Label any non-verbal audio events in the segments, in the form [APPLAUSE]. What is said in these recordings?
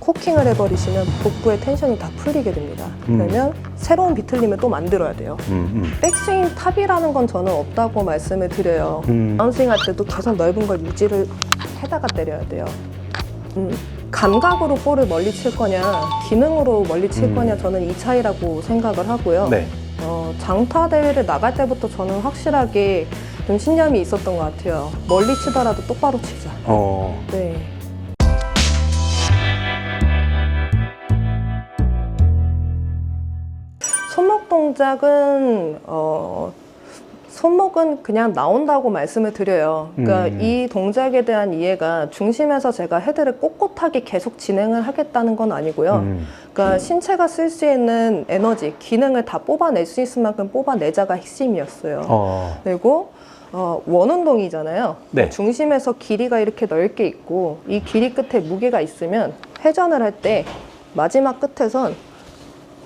코킹을 해버리시면 복부의 텐션이 다 풀리게 됩니다. 음. 그러면 새로운 비틀림을 또 만들어야 돼요. 음, 음. 백스윙 탑이라는 건 저는 없다고 말씀을 드려요. 음. 다운스윙 할 때도 계속 넓은 걸 유지를 해다가 때려야 돼요. 음, 감각으로 볼을 멀리 칠 거냐, 기능으로 멀리 칠 음. 거냐, 저는 이 차이라고 생각을 하고요. 네. 어, 장타 대회를 나갈 때부터 저는 확실하게 좀 신념이 있었던 것 같아요. 멀리 치더라도 똑바로 치자. 어. 네. 동작은 어, 손목은 그냥 나온다고 말씀을 드려요. 그러니까 음. 이 동작에 대한 이해가 중심에서 제가 헤드를 꼿꼿하게 계속 진행을 하겠다는 건 아니고요. 음. 그러니까 신체가 쓸 수 있는 에너지, 기능을 다 뽑아낼 수 있을 만큼 뽑아내자가 핵심이었어요. 어. 그리고 어, 원운동이잖아요. 네. 중심에서 길이가 이렇게 넓게 있고 이 길이 끝에 무게가 있으면 회전을 할 때 마지막 끝에선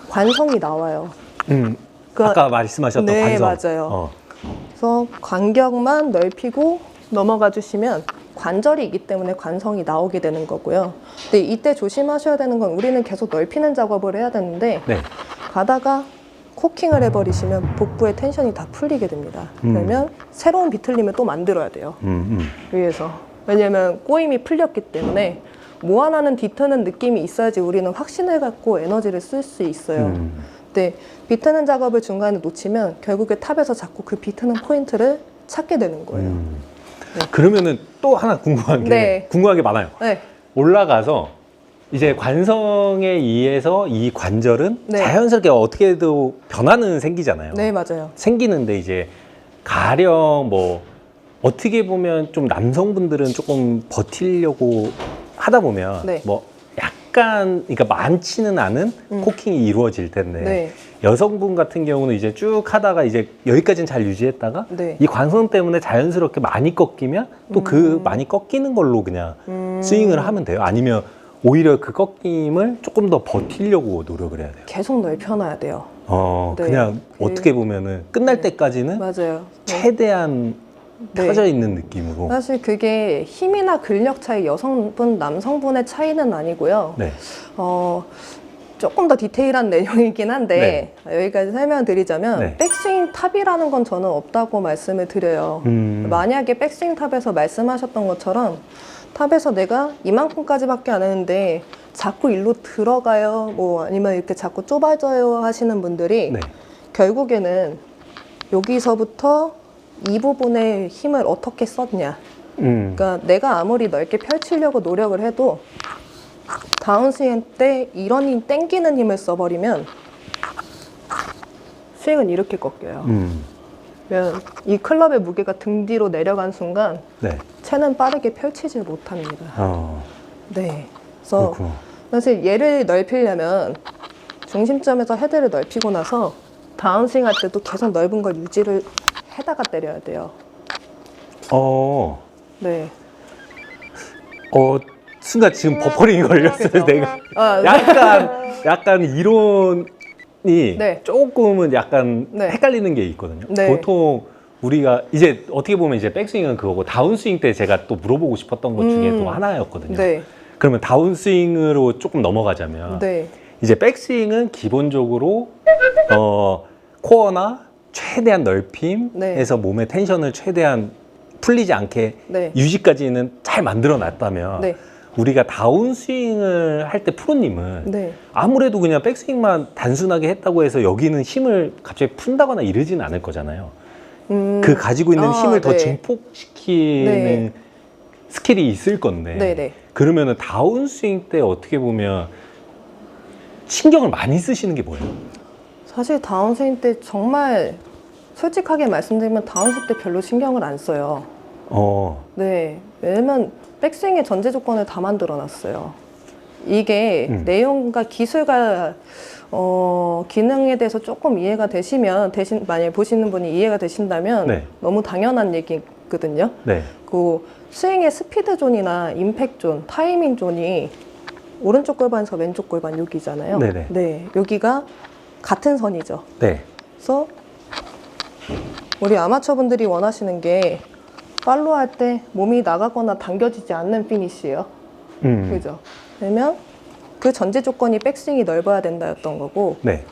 관성이 나와요. 음. 그러니까 아까 말씀하셨던 네, 관성. 맞아요. 어. 그래서 간격만 넓히고 넘어가 주시면 관절이 있기 때문에 관성이 나오게 되는 거고요. 근데 이때 조심하셔야 되는 건 우리는 계속 넓히는 작업을 해야 되는데 네. 가다가 코킹을 해버리시면 복부의 텐션이 다 풀리게 됩니다. 음. 그러면 새로운 비틀림을 또 만들어야 돼요. 음, 음. 위에서. 왜냐면 꼬임이 풀렸기 때문에 뭐 하나는 뒤트는 느낌이 있어야지 우리는 확신을 갖고 에너지를 쓸 수 있어요. 음. 근데 비트는 작업을 중간에 놓치면 결국에 탑에서 자꾸 그 비트는 포인트를 찾게 되는 거예요. 음. 네. 그러면은 또 하나 궁금한 게 네. 궁금한 게 많아요. 네. 올라가서 이제 관성에 의해서 이 관절은 네. 자연스럽게 어떻게도 변화는 생기잖아요. 네, 맞아요. 생기는데 이제 가령 뭐 어떻게 보면 좀 남성분들은 조금 버티려고 하다 보면 네. 뭐 약간 그러니까 많지는 않은 음. 코킹이 이루어질 텐데 네. 여성분 같은 경우는 이제 쭉 하다가 이제 여기까지는 잘 유지했다가 네. 이 관성 때문에 자연스럽게 많이 꺾이면 또그 음. 많이 꺾이는 걸로 그냥 음. 스윙을 하면 돼요. 아니면 오히려 그 꺾임을 조금 더 버티려고 노력을 해야 돼요. 계속 넓혀놔야 돼요. 어, 네. 그냥 그- 어떻게 보면은 끝날 네. 때까지는 맞아요. 네. 최대한 네. 펴져 있는 느낌으로. 사실 그게 힘이나 근력 차이, 여성분, 남성분의 차이는 아니고요. 네. 어, 조금 더 디테일한 내용이긴 한데 여기까지 설명드리자면 네. 백스윙 탑이라는 건 저는 없다고 말씀을 드려요. 음. 만약에 백스윙 탑에서 말씀하셨던 것처럼 탑에서 내가 이만큼까지밖에 안 했는데 자꾸 일로 들어가요, 뭐 아니면 이렇게 자꾸 좁아져요 하시는 분들이 네. 결국에는 여기서부터 이 부분의 힘을 어떻게 썼냐. 음. 그러니까 내가 아무리 넓게 펼치려고 노력을 해도 다운스윙 때 이런 힘, 땡기는 힘을 써버리면 스윙은 이렇게 꺾여요. 음. 그러면 이 클럽의 무게가 등 뒤로 내려간 순간 네. 채는 빠르게 펼치질 못합니다. 어. 네. 그래서 그렇구나. 사실 얘를 넓히려면 중심점에서 헤드를 넓히고 나서 다운스윙 할 때도 계속 넓은 걸 유지를 해다가 때려야 돼요. 어. 네. 어, 순간 지금 버퍼링이 걸렸어요, 내가. 아, 약간, 약간 이론이 네. 조금은 약간 네. 헷갈리는 게 있거든요. 네. 보통 우리가 이제 어떻게 보면 이제 백스윙은 그거고 다운스윙 때 제가 또 물어보고 싶었던 것 중에 음. 또 하나였거든요. 네. 그러면 다운스윙으로 조금 넘어가자면 네. 이제 백스윙은 기본적으로 어 코어나 최대한 넓힘에서 네. 몸의 텐션을 최대한 풀리지 않게 네. 유지까지는 잘 만들어 놨다면 네. 우리가 다운스윙을 할 때 프로님은 네. 아무래도 그냥 백스윙만 단순하게 했다고 해서 여기는 힘을 갑자기 푼다거나 이러지는 않을 거잖아요. 음, 그 가지고 있는 아, 힘을 더 네. 증폭시키는 네. 스킬이 있을 건데 네네. 그러면은 다운스윙 때 어떻게 보면 신경을 많이 쓰시는 게 뭐예요? 사실 다운스윙 때 정말 솔직하게 말씀드리면 다운스윙 때 별로 신경을 안 써요. 어, 네. 왜냐면 백스윙의 전제 조건을 다 만들어 놨어요. 이게 음. 내용과 기술과 어, 기능에 대해서 조금 이해가 되시면 대신 만약에 보시는 분이 이해가 되신다면 네. 너무 당연한 얘기거든요. 네, 그 스윙의 스피드 존이나 임팩 존, 타이밍 존이 오른쪽 골반에서 왼쪽 골반 여기잖아요. 네네. 네, 여기가 같은 선이죠. 네, 그래서 우리 아마추어 분들이 원하시는 게 팔로 할때 몸이 나가거나 당겨지지 않는 피니시예요. 음, 그죠? 그러면 그 전제 조건이 백스윙이 넓어야 된다였던 거고 네.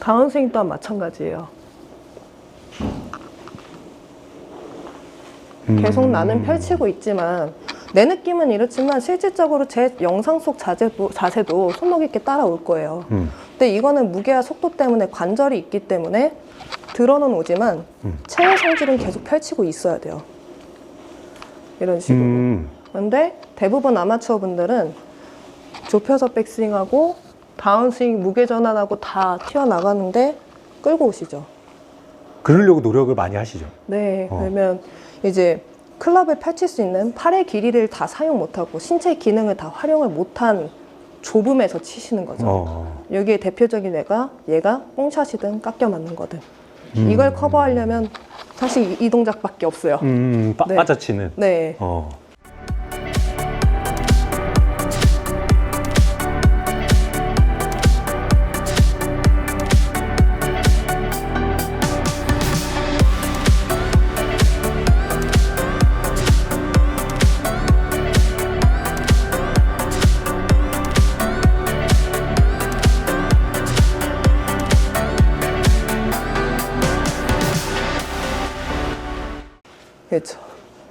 다운스윙 또한 마찬가지예요. 계속 음. 나는 펼치고 있지만 내 느낌은 이렇지만 실질적으로 제 영상 속 자세도, 자세도 손목 있게 따라올 거예요. 음. 근데 이거는 무게와 속도 때문에 관절이 있기 때문에 들어는 오지만 음. 체형 성질은 계속 펼치고 있어야 돼요. 이런 식으로. 음. 근데 대부분 아마추어 분들은 좁혀서 백스윙하고 다운스윙 무게 전환하고 다 튀어나가는데 끌고 오시죠. 그러려고 노력을 많이 하시죠. 네, 어. 그러면 이제 클럽을 펼칠 수 있는 팔의 길이를 다 사용 못하고 신체 기능을 다 활용을 못한 좁음에서 치시는 거죠. 어. 여기에 대표적인 애가 얘가 뽕샷이든 깎여 맞는 거든 음. 이걸 커버하려면 사실 이- 이 동작밖에 없어요. 음, 빠, 네. 빠져치는. 네, 어.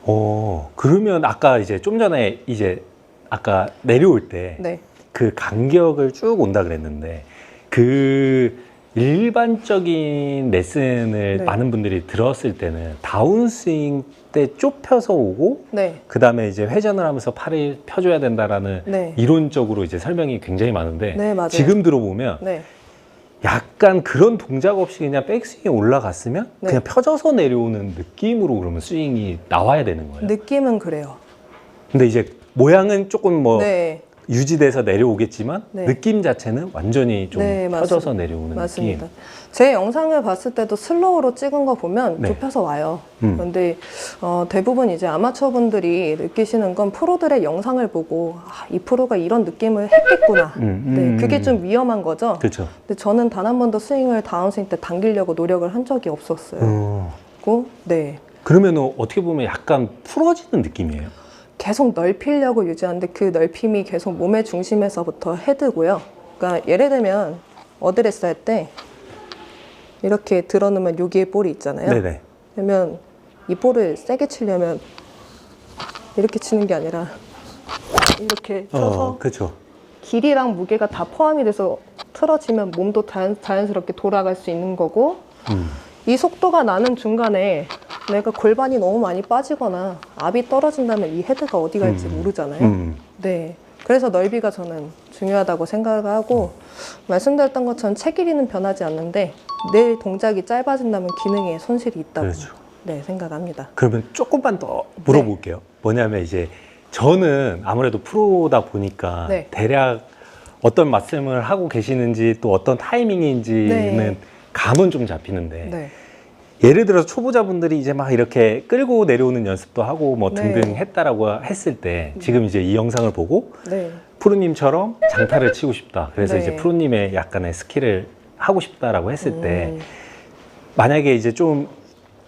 어, 그러면 아까 이제 좀 전에 이제 아까 내려올 때 네, 그 간격을 쭉 온다 그랬는데 그 일반적인 레슨을 네. 많은 분들이 들었을 때는 다운스윙 때 좁혀서 오고 네, 그 다음에 이제 회전을 하면서 팔을 펴줘야 된다라는 네, 이론적으로 이제 설명이 굉장히 많은데 네, 맞아요. 지금 들어보면 네, 약간 그런 동작 없이 그냥 백스윙에 올라갔으면 네. 그냥 펴져서 내려오는 느낌으로 그러면 스윙이 나와야 되는 거예요. 느낌은 그래요. 근데 이제 모양은 조금 뭐 네, 유지돼서 내려오겠지만 네. 느낌 자체는 완전히 좀 네, 펴져서 맞습니다. 내려오는 맞습니다. 느낌. 제 영상을 봤을 때도 슬로우로 찍은 거 보면 네. 좁혀서 와요. 음. 그런데 어, 대부분 이제 아마추어 분들이 느끼시는 건 프로들의 영상을 보고 아, 이 프로가 이런 느낌을 했겠구나. 음, 네, 음, 그게 음. 좀 위험한 거죠. 그렇죠. 근데 저는 단 한 번도 스윙을 다운스윙 때 당기려고 노력을 한 적이 없었어요. 어. 고 네. 그러면 어떻게 보면 약간 풀어지는 느낌이에요. 계속 넓히려고 유지하는데 그 넓힘이 계속 몸의 중심에서부터 헤드고요. 그러니까 예를 들면 어드레스 할 때 이렇게 들어놓으면 여기에 볼이 있잖아요. 네네. 그러면 이 볼을 세게 치려면 이렇게 치는 게 아니라 이렇게 쳐서 어, 그렇죠. 길이랑 무게가 다 포함이 돼서 틀어지면 몸도 자연, 자연스럽게 돌아갈 수 있는 거고 음. 이 속도가 나는 중간에 내가 골반이 너무 많이 빠지거나 압이 떨어진다면 이 헤드가 어디 갈지 음. 모르잖아요. 음. 네. 그래서 넓이가 저는 중요하다고 생각을 하고 말씀드렸던 것처럼 체 길이는 변하지 않는데 내 동작이 짧아진다면 기능에 손실이 있다고 그렇죠. 네, 생각합니다. 그러면 조금만 더 물어볼게요. 네. 뭐냐면 이제 저는 아무래도 프로다 보니까 네. 대략 어떤 말씀을 하고 계시는지 또 어떤 타이밍인지는 네. 감은 좀 잡히는데 네. 예를 들어서 초보자분들이 이제 막 이렇게 끌고 내려오는 연습도 하고 뭐 네. 등등 했다라고 했을 때 지금 이제 이 영상을 보고 네. 프로님처럼 장타를 치고 싶다. 그래서 네. 이제 프로님의 약간의 스킬을 하고 싶다라고 했을 때 음, 만약에 이제 좀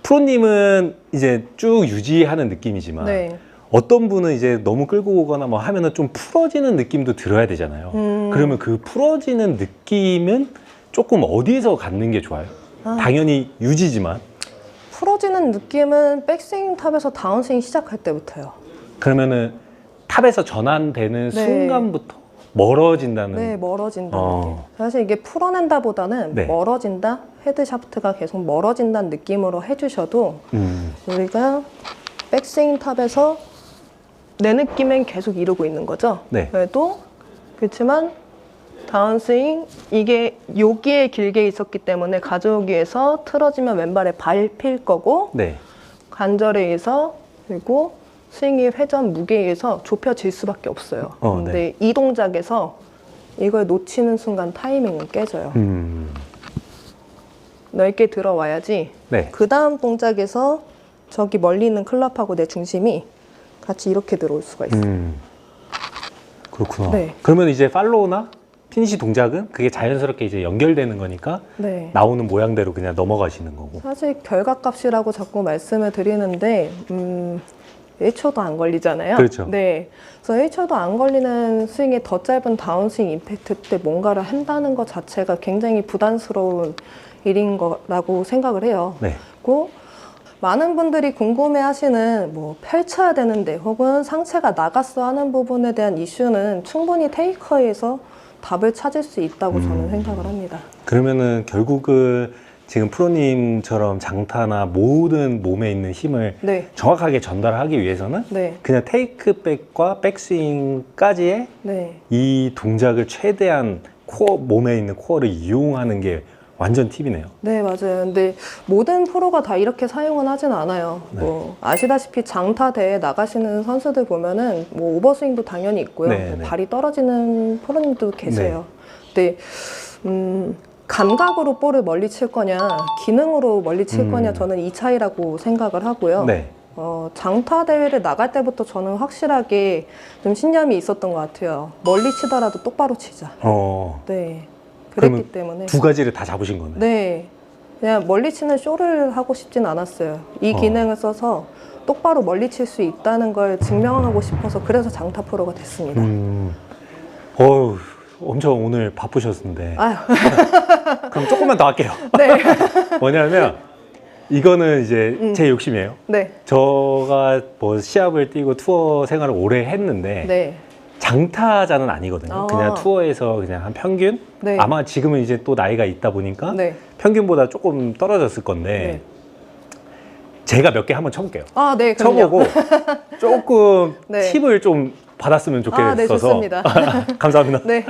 프로님은 이제 쭉 유지하는 느낌이지만 네. 어떤 분은 이제 너무 끌고 오거나 뭐 하면은 좀 풀어지는 느낌도 들어야 되잖아요. 음. 그러면 그 풀어지는 느낌은 조금 어디에서 갖는 게 좋아요? 아. 당연히 유지지만 풀어지는 느낌은 백스윙 탑에서 다운스윙 시작할 때부터요. 그러면은 탑에서 전환되는 네. 순간부터 멀어진다는 네, 멀어진다는 어. 게. 사실 이게 풀어낸다보다는 네. 멀어진다, 헤드 샤프트가 계속 멀어진다는 느낌으로 해주셔도 음, 우리가 백스윙 탑에서 내 느낌엔 계속 이루고 있는 거죠. 네. 그래도 그렇지만 다운스윙 이게 여기에 길게 있었기 때문에 가져오기 위해서 틀어지면 왼발에 밟힐 거고 네. 관절에 의해서 그리고 스윙의 회전 무게에 의해서 좁혀질 수밖에 없어요. 어, 근데 네. 이 동작에서 이걸 놓치는 순간 타이밍은 깨져요. 음, 넓게 들어와야지 네. 그 다음 동작에서 저기 멀리 있는 클럽하고 내 중심이 같이 이렇게 들어올 수가 있어요. 음, 그렇구나. 네. 그러면 이제 팔로우나 피니시 동작은 그게 자연스럽게 이제 연결되는 거니까 네. 나오는 모양대로 그냥 넘어가시는 거고. 사실 결과값이라고 자꾸 말씀을 드리는데 음, 1초도 안 걸리잖아요. 그렇죠. 네. 그래서 1초도 안 걸리는 스윙에 더 짧은 다운스윙 임팩트 때 뭔가를 한다는 것 자체가 굉장히 부담스러운 일인 거라고 생각을 해요. 네. 있고 많은 분들이 궁금해 하시는 뭐 펼쳐야 되는데 혹은 상체가 나갔어 하는 부분에 대한 이슈는 충분히 테이커에서 답을 찾을 수 있다고 저는 음. 생각을 합니다. 그러면은 결국은 지금 프로님처럼 장타나 모든 몸에 있는 힘을 네. 정확하게 전달하기 위해서는 네. 그냥 테이크백과 백스윙까지의 네. 이 동작을 최대한 코어 몸에 있는 코어를 이용하는 게 완전 팁이네요. 네, 맞아요. 근데 모든 프로가 다 이렇게 사용은 하진 않아요. 네. 뭐 아시다시피 장타 대회 나가시는 선수들 보면은 뭐 오버스윙도 당연히 있고요. 네, 뭐 네. 발이 떨어지는 프로님도 계세요. 근데 음, 감각으로 볼을 멀리 칠 거냐, 기능으로 멀리 칠 음. 거냐, 저는 이 차이라고 생각을 하고요. 네. 어, 장타 대회를 나갈 때부터 저는 확실하게 좀 신념이 있었던 것 같아요. 멀리 치더라도 똑바로 치자. 어, 네. 그랬기 때문에. 두 가지를 다 잡으신 거네. 네. 그냥 멀리 치는 쇼를 하고 싶진 않았어요. 이 어. 기능을 써서 똑바로 멀리 칠 수 있다는 걸 증명하고 싶어서 그래서 장타 프로가 됐습니다. 음. 어우, 엄청 오늘 바쁘셨는데. 아유, [LAUGHS] 그럼 조금만 더 할게요. [LAUGHS] 네. [LAUGHS] 뭐냐면, 이거는 이제 음. 제 욕심이에요. 네. 저가 뭐 시합을 뛰고 투어 생활을 오래 했는데, 네. 장타자는 아니거든요. 아. 그냥 투어에서 그냥 한 평균? 네. 아마 지금은 이제 또 나이가 있다 보니까 네. 평균보다 조금 떨어졌을 건데, 네. 제가 몇 개 한번 쳐볼게요. 아, 네. 그럼요. 쳐보고 [LAUGHS] 조금 네. 팁을 좀 받았으면 좋겠어서 아, 네, 좋습니다. [LAUGHS] 감사합니다. 네.